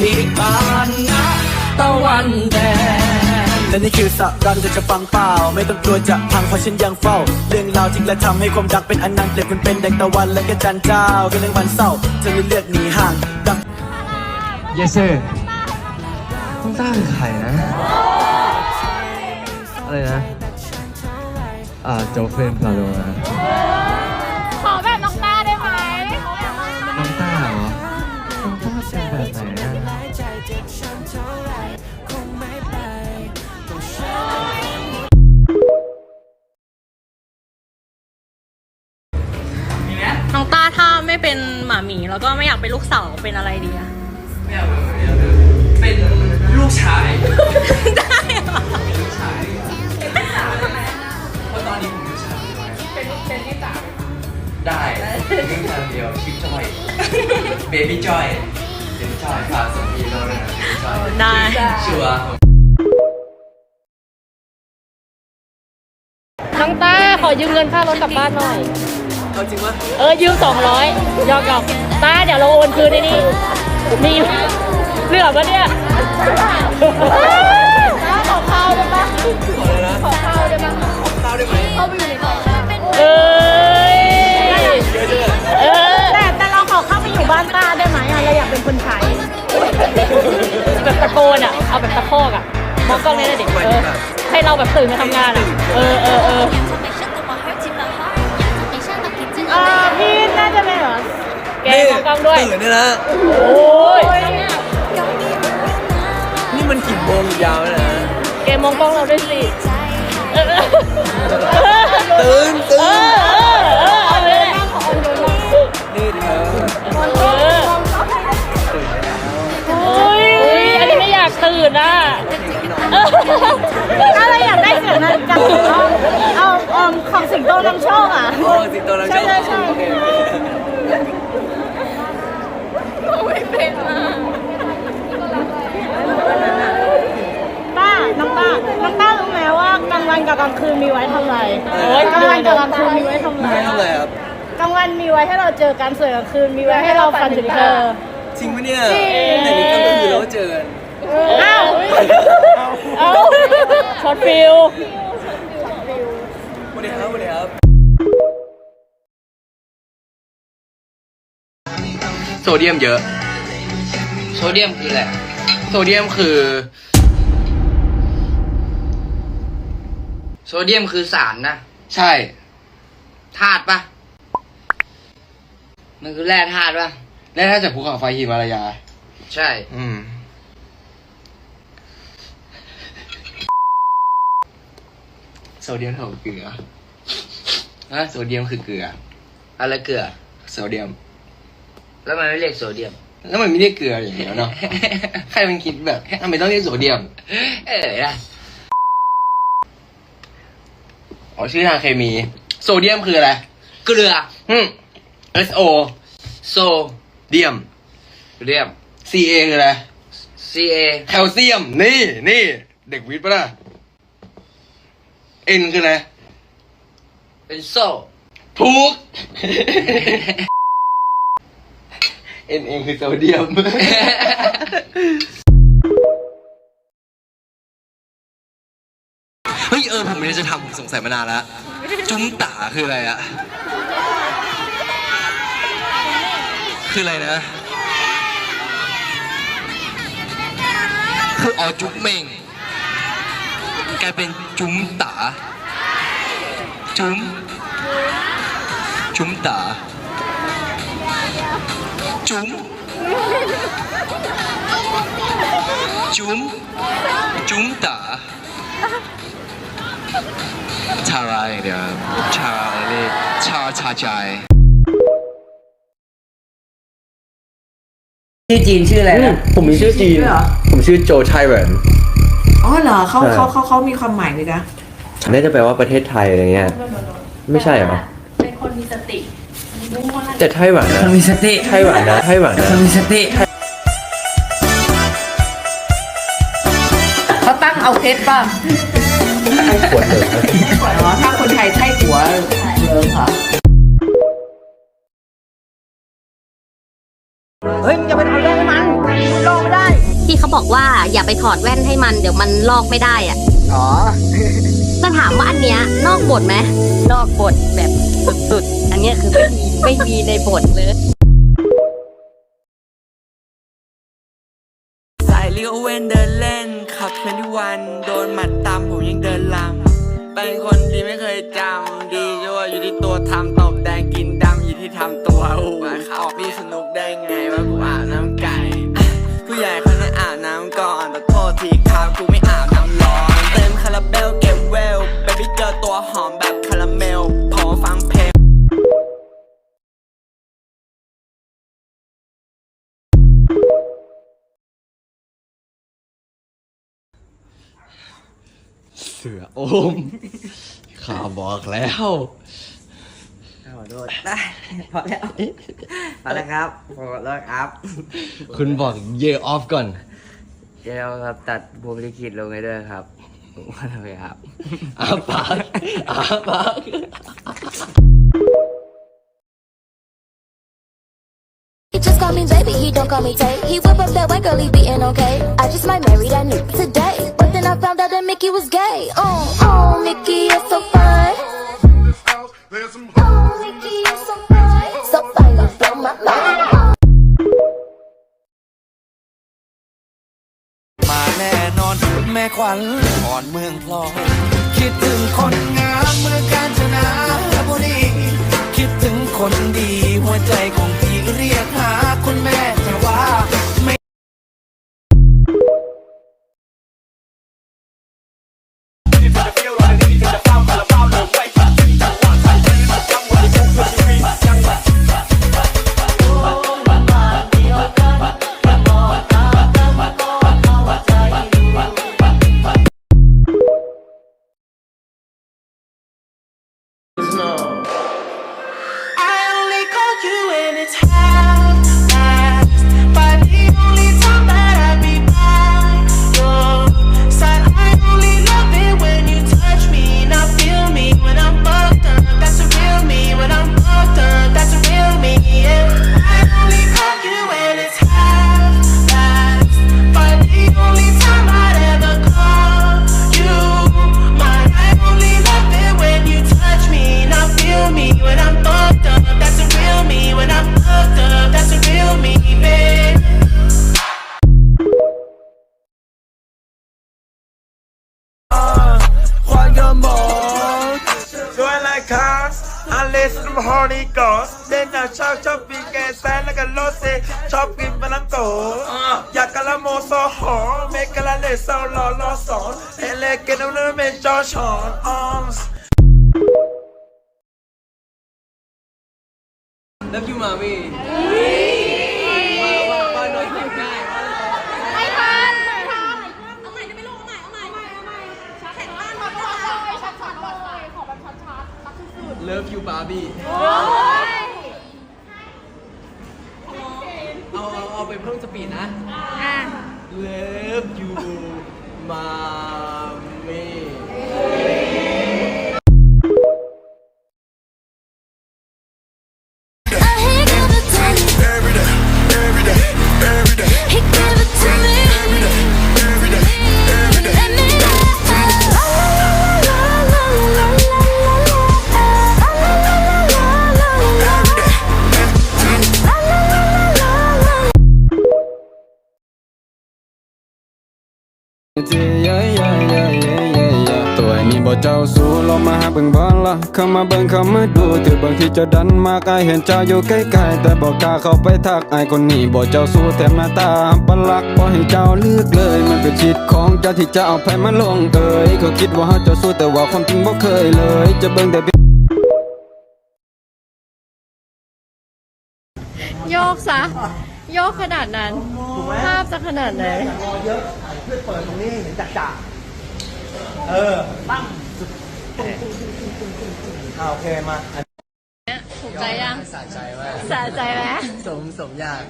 ที่บ้านนะตะวันแดงและนี่คือสรันเธอจะฟังเปล่า ไม่ต้องกลัวจะพังเพราะฉันยังเฝ้า เรื่องราวจริงและทำให้ความรักเป็นอนันต์เปลี่ยนคุณเป็นแดงตะวันและก็จันเจ้าเป็นเรื่องวันเศร้าเธอเลยเลือกหนีห่างดัง yes sir ต้องตั้งไข่นะ อะไรนะ อ่าโจเฟนพาโลนะ ขอแบบน้องต้าได้ไหมน้องต้าเหรอ น้องต้าเป็นแบบไหน อะน้องต้าถ้าไม่เป็นหมาหมีแล้วก็ไม่อยากเป็นลูกสาวเป็นอะไรดีอะเป็นลูกชายได้เหรอลูกชายเพราะตอนนี้ผมลูกชายเป็นเป็นที่สามได้เรื่องทางเดียวชิปจอยเบบี้จอย เบบี้จอยฝากส่งอีโน่ด้วยนะเบบี้จอยได้ชัวร์น้องต้าขอยืมเงินค่ารถกลับบ้านหน่อย เอาจริงวะเออยืมสองร้อยยอกยอกต้าเดี๋ยวเราโอนคืนในนี่มีเหลือปะเนี่ยต้าขอข้าวได้ปะขอข้าวได้ปะข้าวได้ไหมเข้าไปอยู่ในกล่องเอ้ยาไปอยู่บ้านต้าได้ไหมอะเราอยากเป็นคนใช้แบบตะโกนอะเอาแบบตะคอกอะมองกล้องนี้เลยดิเออให้เราแบบตื่นมาทำงานอะเออเออเออเออพี่น่าจะเป็นเหรอแกมองกล้องด้วย ตื่นเนี่ยนะ โอ้ยนี่มันกี่โมงยาวแล้วนะแกมองกล้องเราด้วยสิเออตื่นเอตื่อน อื่นอะถ้าเราอยากได้เสียงนั้นจากเอาเอาเอาของสิงโตนำโชคอะ โอ้สิงโตเราชอบใช่ใช่ โอเคโอเคป้า น้องป้า น้องป้ารู้ไหมว่ากลางวันกับกลางคืนมีไว้ทำอะไรกลางวันกับกลางคืนมีไว้ทำอะไรไม่ทำอะไรครับกลางวันมีไว้ให้เราเจอกันส่วนกลางคืนมีไว้ให้เราฝันถึงเธอ จริงปะเนี่ยแต่นี่ก็คือเราเจอกัน อ้าวเอ้าช็อตฟิลสวัสดีครับสวัสดีครับ โซเดียมเยอะ โซเดียมคืออะไรโซเดียมคือ โซเดียมคือสารนะ ใช่ ธาตุปะมันคือแร่ธาตุปะแน่ถ้าจากภูเขาไฟหิมาลายา ใช่ อืม โซ เดียมเท่ากับเกลือฮะโซเดียมคือเกลือ อะไรเกลือ โซเดียม แล้วมันไม่เรียกโซเดียม แล้วมันไม่เรียกเกลืออย่างเดียวเนาะ ใครมันคิดแบบทำไมต้องเรียกโซเดียม เออนะอ๋อชื่อทางเคมี โซเดียมคืออะไร เกลืออืม SO โซเดียมเดียม CA คืออะไร CA แคลเซียม นี่นี่ เด็กวิทย์ปะล่ะ N คืออะไร เป็นโซถูก N เองคือโซเดียม เฮ้ยเออผมไม่ได้จะทำผมสงสัยมานานแล้ว จุ้มตาคืออะไรอะคืออะไรนะ คืออ๋อจุ๊บเม่ง กลายเป็นจุ้มตาจุ้มจุ้มตาจุ้มจุ้มจุ้มตาชาราอย่างเดียวครับชาราอะไรนี่ชาชาใจชื่อจีนชื่ออะไรนะผมมีชื่อจีน ผมชื่อโจไทเรน อ๋อเหรอเขาใช่เขาเขาเขามีความหมายเลยนะน่าจะแปลว่าประเทศไทยอะไรเงี้ย ไม่ใช่เหรอ เป็นคนมีสติแต่ไต้หวันนะมีสติไต้หวันนะไต้หวันนะมีสติเขาตั้งเอาเพชรป่ะขวดเหลืองนะอ๋อถ้าคนไทยใช่หัวเหลืองเหรอเฮ้ยมึงอย่าไปทำเรื่องให้มัน โลกไม่ได้บอกว่าอย่าไปถอดแว่นให้มันเดี๋ยวมันลอกไม่ได้อะอ๋อ จะถามว่าอันเนี้ยนอกบทไหมนอกบทแบบสุดๆ อันเนี้ยคือไม่มีไม่มีในบทเลย สายเลี้ยวเว้นเดินเล่นขับเป็นที่วันโดนหมัดตามผมยังเดินลำเป็นคนดีไม่เคยจำดีชั่วอยู่ที่ตัวทำตบแดงกินดำอยู่ที่ทำตัวอูมาออกพี่สนุกได้ไงว่า เสือโอมข้าบอกแล้ว ขอโทษได้พอแล้วพอแล้วครับพอแล้วครับคุณบอกเยออฟก่อน เดี๋ยวครับตัดพวงลิขิตลงไปด้วยครับว่าทำไมครับอาปากอาปาก He just call me baby, he don't call me Tate. He whip up that white girl, he beating okay. I just might marry that nigga today. But then I found out that Mickey was gay. Oh, oh, Mickey, you're so fine. Oh, Mickey, you're so fine. So fine, you blow my mind. มาแน่นอนแม่ขวัญอ่อนเมืองพลอยคิดถึงคนงามเมืองกาญจนบุรีคิดถึงคนดีหัวใจของพี่เรียก อันเลสมฮอนี่ก่อนเล่นน่ะชอบชอบปีนแกแซนแล้วก็โลเซชอบกินมะลังโกอยากกะละโมโซหอเมกะละเลโซรอรอสอนเอเลเกนเอาเนื้อเมนจอชอนออม Love you, mommy. ว่า ます。 เข้ามาเบิ่งเข้ามาดูถือบางทีเจะดันมากอายเห็นเจ้าอยู่ใกล้ๆแต่บอกกล้าเข้าไปทักอายคนนี้บ่เจ้าสู้แถมหน้าตาปลักบ่ให้เจ้าเลือกเลย มันเป็นชิดของเจ้าที่จะเอาไผมาลงเอยเขาคิดว่าเฮาเจ้าสู้แต่ว่าความจริงบ่เคยเลย จะเบิ่งแต่โยกซะโยกขนาดนั้น ภาพจะขนาดไหนเยอะเพื่อเปิดตรงนี้เห็นจักจ่าเออตั้ง อ่าโอเคมาถูกใจยังสะใจว่าสะใจไหมสมสมอยาก